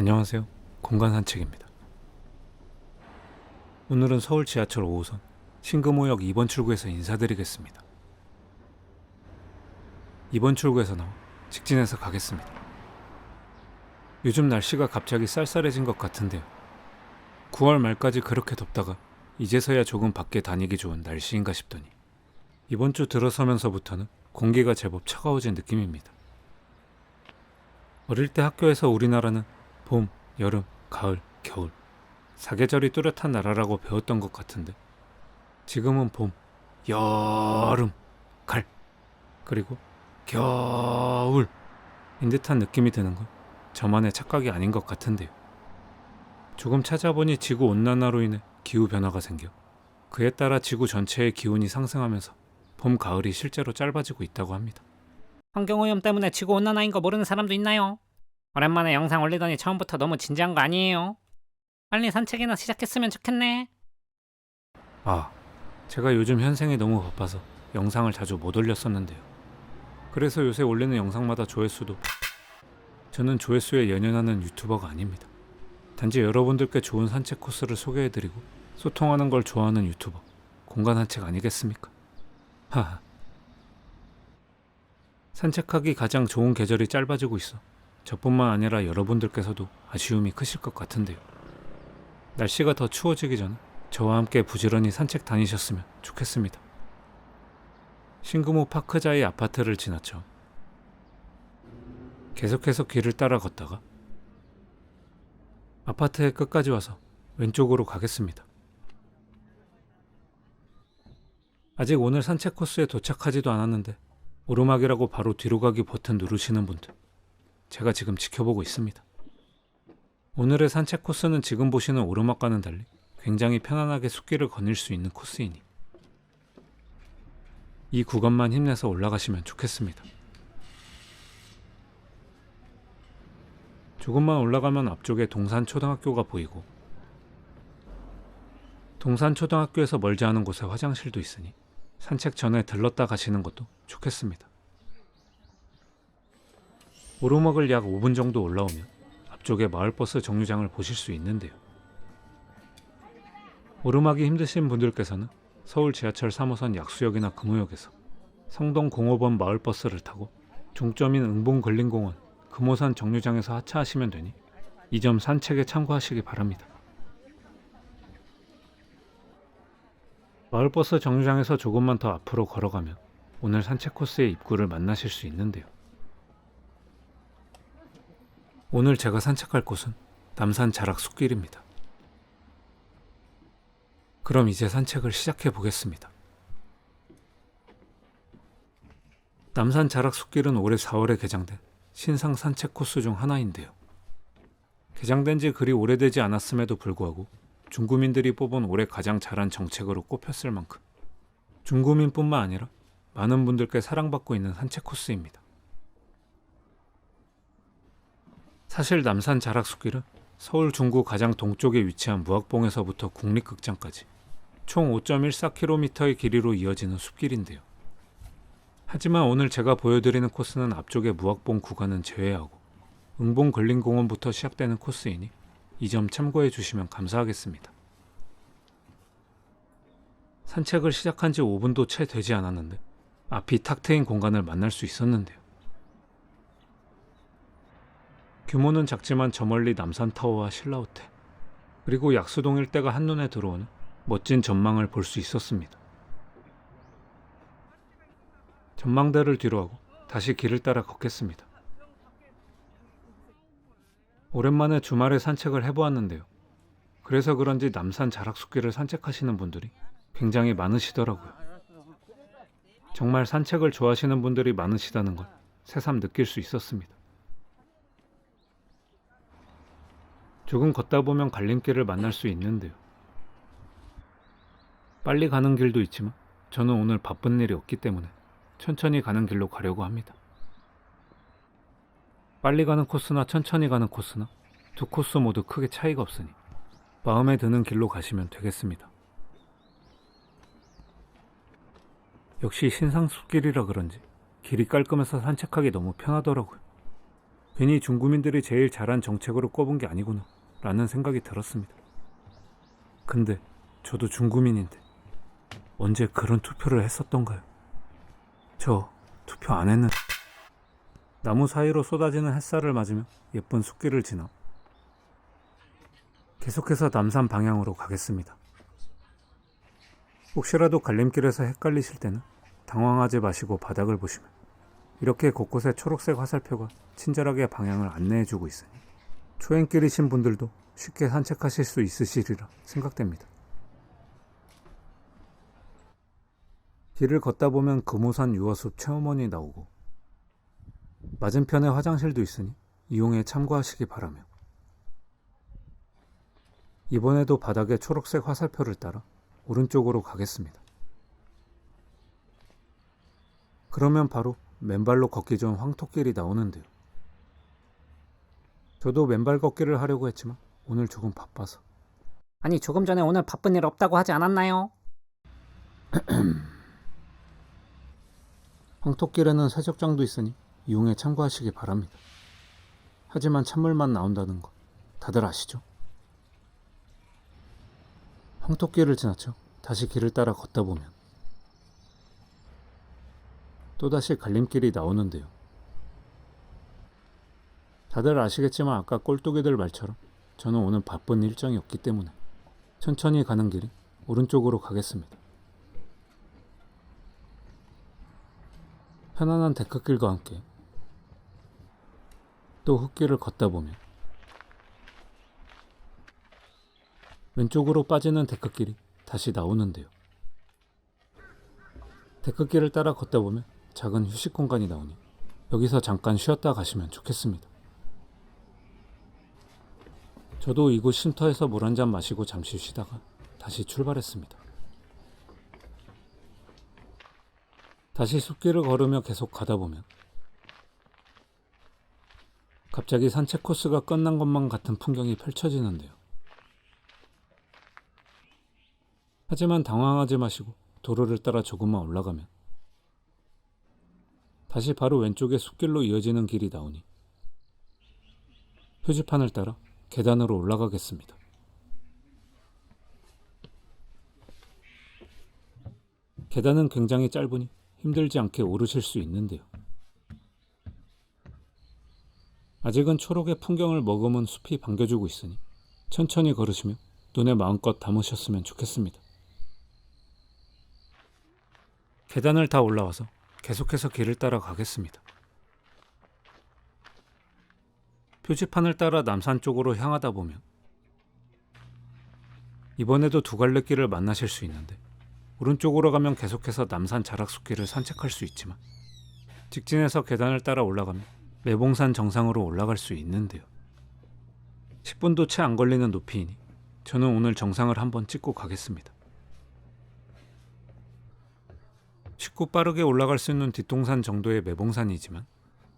안녕하세요. 공간 산책입니다. 오늘은 서울 지하철 5호선 신금호역 2번 출구에서 인사드리겠습니다. 2번 출구에서 나와 직진해서 가겠습니다. 요즘 날씨가 갑자기 쌀쌀해진 것 같은데요. 9월 말까지 그렇게 덥다가 이제서야 조금 밖에 다니기 좋은 날씨인가 싶더니 이번 주 들어서면서부터는 공기가 제법 차가워진 느낌입니다. 어릴 때 학교에서 우리나라는 봄, 여름, 가을, 겨울 사계절이 뚜렷한 나라라고 배웠던 것 같은데 지금은 봄, 여름, 가을 그리고 겨울 인 듯한 느낌이 드는 건 저만의 착각이 아닌 것 같은데요. 조금 찾아보니 지구 온난화로 인해 기후 변화가 생겨 그에 따라 지구 전체의 기온이 상승하면서 봄, 가을이 실제로 짧아지고 있다고 합니다. 환경오염 때문에 지구 온난화인 거 모르는 사람도 있나요? 오랜만에 영상 올리더니 처음부터 너무 진지한 거 아니에요? 빨리 산책이나 시작했으면 좋겠네. 아, 제가 요즘 현생이 너무 바빠서 영상을 자주 못 올렸었는데요. 그래서 요새 올리는 영상마다 조회수도 저는 조회수에 연연하는 유튜버가 아닙니다. 단지 여러분들께 좋은 산책 코스를 소개해드리고 소통하는 걸 좋아하는 유튜버 공간 산책 아니겠습니까? 하하. 산책하기 가장 좋은 계절이 짧아지고 있어 저뿐만 아니라 여러분들께서도 아쉬움이 크실 것 같은데요. 날씨가 더 추워지기 전에 저와 함께 부지런히 산책 다니셨으면 좋겠습니다. 신금호 파크자의 아파트를 지나쳐 계속해서 길을 따라 걷다가 아파트의 끝까지 와서 왼쪽으로 가겠습니다. 아직 오늘 산책 코스에 도착하지도 않았는데 오르막이라고 바로 뒤로 가기 버튼 누르시는 분들 제가 지금 지켜보고 있습니다. 오늘의 산책 코스는 지금 보시는 오르막과는 달리 굉장히 편안하게 숲길을 거닐 수 있는 코스이니 이 구간만 힘내서 올라가시면 좋겠습니다. 조금만 올라가면 앞쪽에 동산초등학교가 보이고 동산초등학교에서 멀지 않은 곳에 화장실도 있으니 산책 전에 들렀다 가시는 것도 좋겠습니다. 오르막을 약 5분 정도 올라오면 앞쪽에 마을버스 정류장을 보실 수 있는데요. 오르막이 힘드신 분들께서는 서울 지하철 3호선 약수역이나 금호역에서 성동 05번 마을버스를 타고 종점인 응봉 근린공원 금호산 정류장에서 하차하시면 되니 이 점 산책에 참고하시기 바랍니다. 마을버스 정류장에서 조금만 더 앞으로 걸어가면 오늘 산책 코스의 입구를 만나실 수 있는데요. 오늘 제가 산책할 곳은 남산 자락 숲길입니다. 그럼 이제 산책을 시작해 보겠습니다. 남산 자락 숲길은 올해 4월에 개장된 신상 산책 코스 중 하나인데요. 개장된 지 그리 오래되지 않았음에도 불구하고 중구민들이 뽑은 올해 가장 잘한 정책으로 꼽혔을 만큼 중구민뿐만 아니라 많은 분들께 사랑받고 있는 산책 코스입니다. 사실 남산 자락숲길은 서울 중구 가장 동쪽에 위치한 무학봉에서부터 국립극장까지 총 5.14km의 길이로 이어지는 숲길인데요. 하지만 오늘 제가 보여드리는 코스는 앞쪽의 무학봉 구간은 제외하고 응봉 근린공원부터 시작되는 코스이니 이 점 참고해 주시면 감사하겠습니다. 산책을 시작한 지 5분도 채 되지 않았는데 앞이 탁 트인 공간을 만날 수 있었는데요. 규모는 작지만 저 멀리 남산타워와 신라호텔 그리고 약수동 일대가 한눈에 들어오는 멋진 전망을 볼 수 있었습니다. 전망대를 뒤로하고 다시 길을 따라 걷겠습니다. 오랜만에 주말에 산책을 해보았는데요. 그래서 그런지 남산 자락숲길을 산책하시는 분들이 굉장히 많으시더라고요. 정말 산책을 좋아하시는 분들이 많으시다는 걸 새삼 느낄 수 있었습니다. 조금 걷다 보면 갈림길을 만날 수 있는데요. 빨리 가는 길도 있지만 저는 오늘 바쁜 일이 없기 때문에 천천히 가는 길로 가려고 합니다. 빨리 가는 코스나 천천히 가는 코스나 두 코스 모두 크게 차이가 없으니 마음에 드는 길로 가시면 되겠습니다. 역시 신상숲길이라 그런지 길이 깔끔해서 산책하기 너무 편하더라고요. 괜히 중구민들이 제일 잘한 정책으로 꼽은 게 아니구나 라는 생각이 들었습니다. 근데 저도 중구민인데 언제 그런 투표를 했었던가요? 저 투표 안 했는 나무 사이로 쏟아지는 햇살을 맞으며 예쁜 숲길을 지나 계속해서 남산 방향으로 가겠습니다. 혹시라도 갈림길에서 헷갈리실 때는 당황하지 마시고 바닥을 보시면 이렇게 곳곳에 초록색 화살표가 친절하게 방향을 안내해주고 있으니 초행길이신 분들도 쉽게 산책하실 수 있으시리라 생각됩니다. 길을 걷다 보면 금호산 유어숲 체험원이 나오고 맞은편에 화장실도 있으니 이용에 참고하시기 바라며 이번에도 바닥에 초록색 화살표를 따라 오른쪽으로 가겠습니다. 그러면 바로 맨발로 걷기 좋은 황토길이 나오는데요. 저도 맨발 걷기를 하려고 했지만 오늘 조금 바빠서 아니 조금 전에 오늘 바쁜 일 없다고 하지 않았나요? 황토길에는 세적장도 있으니 이용에 참고하시기 바랍니다. 하지만 찬물만 나온다는 거 다들 아시죠? 황토길을 지나쳐 다시 길을 따라 걷다 보면 또다시 갈림길이 나오는데요. 다들 아시겠지만 아까 꼴뚜기들 말처럼 저는 오늘 바쁜 일정이 없기 때문에 천천히 가는 길이 오른쪽으로 가겠습니다. 편안한 데크길과 함께 또 흙길을 걷다 보면 왼쪽으로 빠지는 데크길이 다시 나오는데요. 데크길을 따라 걷다 보면 작은 휴식 공간이 나오니 여기서 잠깐 쉬었다 가시면 좋겠습니다. 저도 이곳 쉼터에서 물 한 잔 마시고 잠시 쉬다가 다시 출발했습니다. 다시 숲길을 걸으며 계속 가다 보면 갑자기 산책 코스가 끝난 것만 같은 풍경이 펼쳐지는데요. 하지만 당황하지 마시고 도로를 따라 조금만 올라가면 다시 바로 왼쪽에 숲길로 이어지는 길이 나오니 표지판을 따라 계단으로 올라가겠습니다. 계단은 굉장히 짧으니 힘들지 않게 오르실 수 있는데요. 아직은 초록의 풍경을 머금은 숲이 반겨주고 있으니 천천히 걸으시며 눈에 마음껏 담으셨으면 좋겠습니다. 계단을 다 올라와서 계속해서 길을 따라 가겠습니다. 표지판을 따라 남산 쪽으로 향하다 보면 이번에도 두 갈래 길을 만나실 수 있는데 오른쪽으로 가면 계속해서 남산 자락숲길을 산책할 수 있지만 직진해서 계단을 따라 올라가면 매봉산 정상으로 올라갈 수 있는데요. 10분도 채 안 걸리는 높이이니 저는 오늘 정상을 한번 찍고 가겠습니다. 쉽고 빠르게 올라갈 수 있는 뒷동산 정도의 매봉산이지만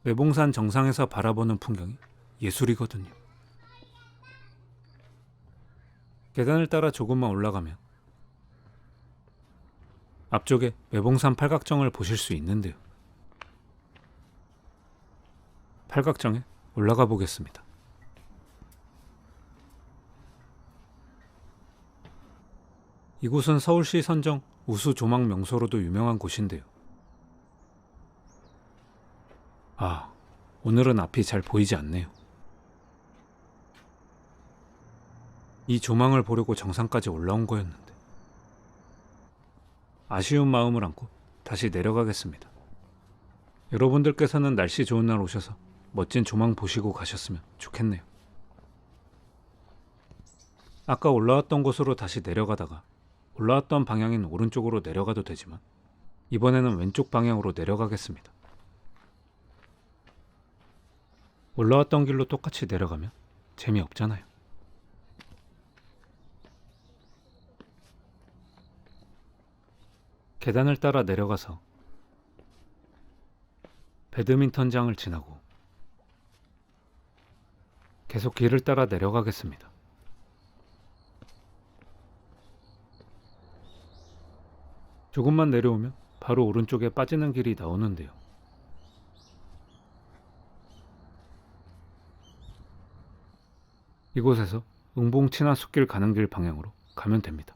매봉산 정상에서 바라보는 풍경이 예술이거든요. 계단을 따라 조금만 올라가면 앞쪽에 매봉산 팔각정을 보실 수 있는데요. 팔각정에 올라가 보겠습니다. 이곳은 서울시 선정 우수 조망 명소로도 유명한 곳인데요. 아, 오늘은 앞이 잘 보이지 않네요. 이 조망을 보려고 정상까지 올라온 거였는데. 아쉬운 마음을 안고 다시 내려가겠습니다. 여러분들께서는 날씨 좋은 날 오셔서 멋진 조망 보시고 가셨으면 좋겠네요. 아까 올라왔던 곳으로 다시 내려가다가 올라왔던 방향인 오른쪽으로 내려가도 되지만 이번에는 왼쪽 방향으로 내려가겠습니다. 올라왔던 길로 똑같이 내려가면 재미없잖아요. 계단을 따라 내려가서 배드민턴장을 지나고 계속 길을 따라 내려가겠습니다. 조금만 내려오면 바로 오른쪽에 빠지는 길이 나오는데요. 이곳에서 응봉친화 숲길 가는 길 방향으로 가면 됩니다.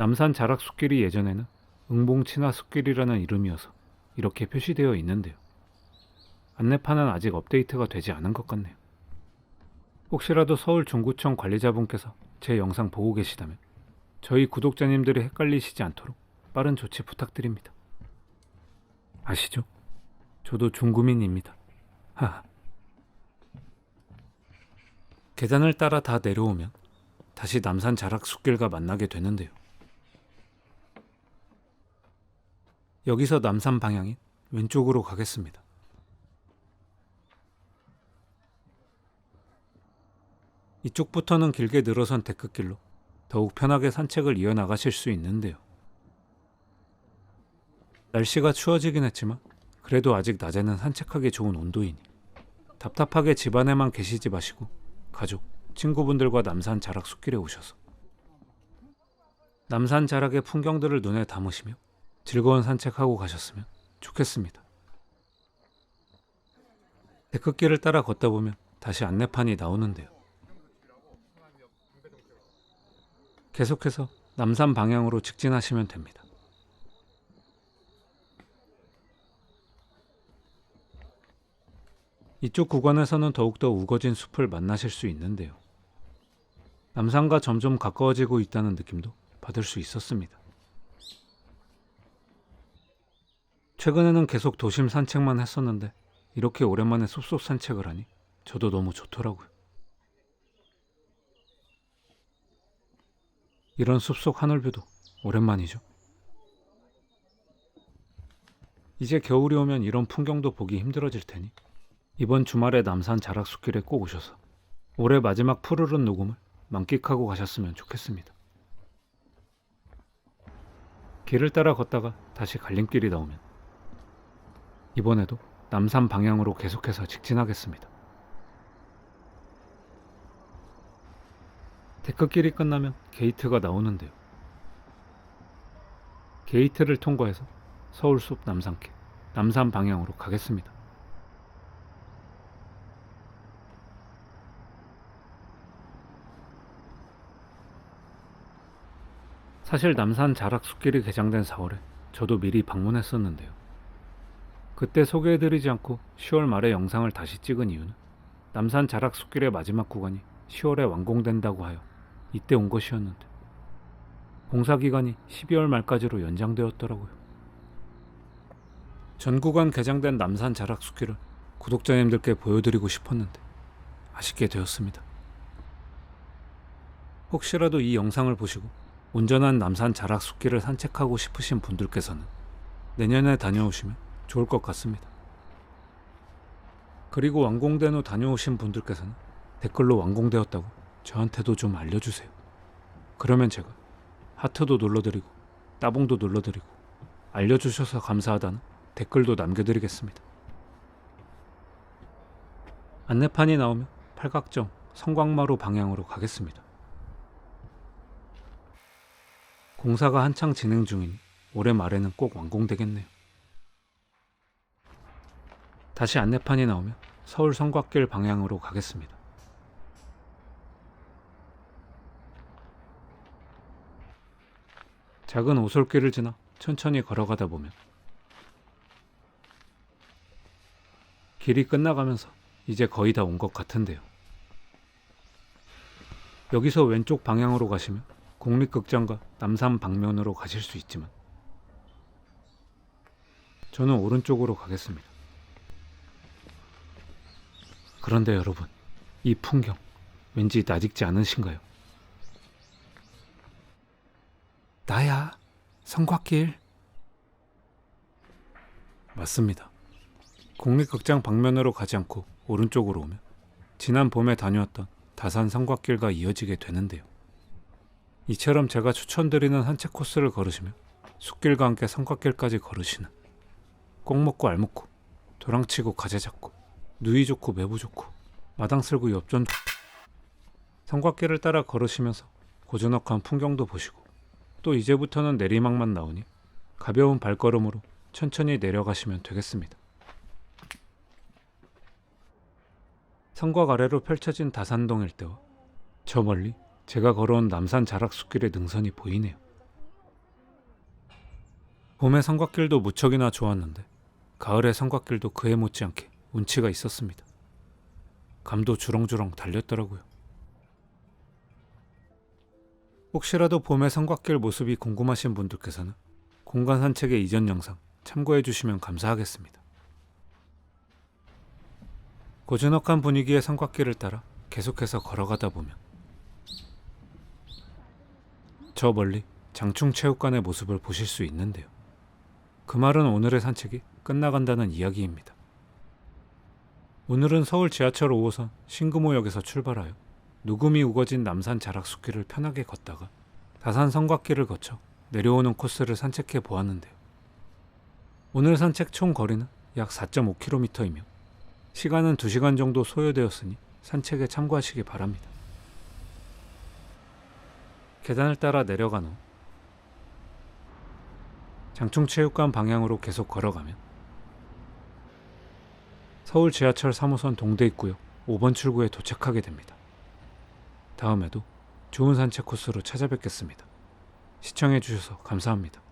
남산 자락 숲길이 예전에는 응봉친화 숲길이라는 이름이어서 이렇게 표시되어 있는데요. 안내판은 아직 업데이트가 되지 않은 것 같네요. 혹시라도 서울 중구청 관리자분께서 제 영상 보고 계시다면 저희 구독자님들이 헷갈리시지 않도록 빠른 조치 부탁드립니다. 아시죠? 저도 중구민입니다. 하하. 계단을 따라 다 내려오면 다시 남산 자락 숲길과 만나게 되는데요. 여기서 남산 방향인 왼쪽으로 가겠습니다. 이쪽부터는 길게 늘어선 데크길로 더욱 편하게 산책을 이어나가실 수 있는데요. 날씨가 추워지긴 했지만 그래도 아직 낮에는 산책하기 좋은 온도이니 답답하게 집 안에만 계시지 마시고 가족, 친구분들과 남산 자락 숲길에 오셔서 남산 자락의 풍경들을 눈에 담으시며 즐거운 산책하고 가셨으면 좋겠습니다. 데크길을 따라 걷다 보면 다시 안내판이 나오는데요. 계속해서 남산 방향으로 직진하시면 됩니다. 이쪽 구간에서는 더욱더 우거진 숲을 만나실 수 있는데요. 남산과 점점 가까워지고 있다는 느낌도 받을 수 있었습니다. 최근에는 계속 도심 산책만 했었는데 이렇게 오랜만에 숲속 산책을 하니 저도 너무 좋더라고요. 이런 숲속 하늘뷰도 오랜만이죠. 이제 겨울이 오면 이런 풍경도 보기 힘들어질 테니 이번 주말에 남산 자락숲길에 꼭 오셔서 올해 마지막 푸르른 녹음을 만끽하고 가셨으면 좋겠습니다. 길을 따라 걷다가 다시 갈림길이 나오면 이번에도 남산 방향으로 계속해서 직진하겠습니다. 데크길이 끝나면 게이트가 나오는데요. 게이트를 통과해서 서울숲 남산길, 남산 방향으로 가겠습니다. 사실 남산 자락 숲길이 개장된 4월에 저도 미리 방문했었는데요. 그때 소개해드리지 않고 10월 말에 영상을 다시 찍은 이유는 남산 자락 숲길의 마지막 구간이 10월에 완공된다고 하여 이때 온 것이었는데 공사 기간이 12월 말까지로 연장되었더라고요. 전 구간 개장된 남산 자락 숲길을 구독자님들께 보여드리고 싶었는데 아쉽게 되었습니다. 혹시라도 이 영상을 보시고 온전한 남산 자락 숲길을 산책하고 싶으신 분들께서는 내년에 다녀오시면 좋을 것 같습니다. 그리고 완공된 후 다녀오신 분들께서는 댓글로 완공되었다고 저한테도 좀 알려주세요. 그러면 제가 하트도 눌러드리고 따봉도 눌러드리고 알려주셔서 감사하다는 댓글도 남겨드리겠습니다. 안내판이 나오면 팔각정 성광마루 방향으로 가겠습니다. 공사가 한창 진행 중이니 올해 말에는 꼭 완공되겠네요. 다시 안내판이 나오면 서울 성곽길 방향으로 가겠습니다. 작은 오솔길을 지나 천천히 걸어가다 보면 길이 끝나가면서 이제 거의 다 온 것 같은데요. 여기서 왼쪽 방향으로 가시면 국립극장과 남산 방면으로 가실 수 있지만 저는 오른쪽으로 가겠습니다. 그런데 여러분, 이 풍경 왠지 낯익지 않으신가요? 나야, 성곽길. 맞습니다. 국립극장 방면으로 가지 않고 오른쪽으로 오면 지난 봄에 다녀왔던 다산 성곽길과 이어지게 되는데요. 이처럼 제가 추천드리는 산책 코스를 걸으시면 숲길과 함께 성곽길까지 걸으시는 꼭 먹고 알 먹고 도랑치고 가재 잡고 누이 좋고 매부 좋고 마당 쓸고 엽전 성곽길을 따라 걸으시면서 고즈넉한 풍경도 보시고 또 이제부터는 내리막만 나오니 가벼운 발걸음으로 천천히 내려가시면 되겠습니다. 성곽 아래로 펼쳐진 다산동 일대와 저 멀리 제가 걸어온 남산 자락숲길의 능선이 보이네요. 봄의 성곽길도 무척이나 좋았는데 가을의 성곽길도 그에 못지않게 운치가 있었습니다. 감도 주렁주렁 달렸더라고요. 혹시라도 봄의 성곽길 모습이 궁금하신 분들께서는 공간 산책의 이전 영상 참고해 주시면 감사하겠습니다. 고즈넉한 분위기의 성곽길을 따라 계속해서 걸어가다 보면 저 멀리 장충체육관의 모습을 보실 수 있는데요. 그 말은 오늘의 산책이 끝나간다는 이야기입니다. 오늘은 서울 지하철 5호선 신금호역에서 출발하여 누금이 우거진 남산 자락숲길을 편하게 걷다가 다산 성곽길을 거쳐 내려오는 코스를 산책해 보았는데요. 오늘 산책 총 거리는 약 4.5km이며 시간은 2시간 정도 소요되었으니 산책에 참고하시기 바랍니다. 계단을 따라 내려간 후 장충체육관 방향으로 계속 걸어가면 서울 지하철 3호선 동대 입구역 5번 출구에 도착하게 됩니다. 다음에도 좋은 산책 코스로 찾아뵙겠습니다. 시청해주셔서 감사합니다.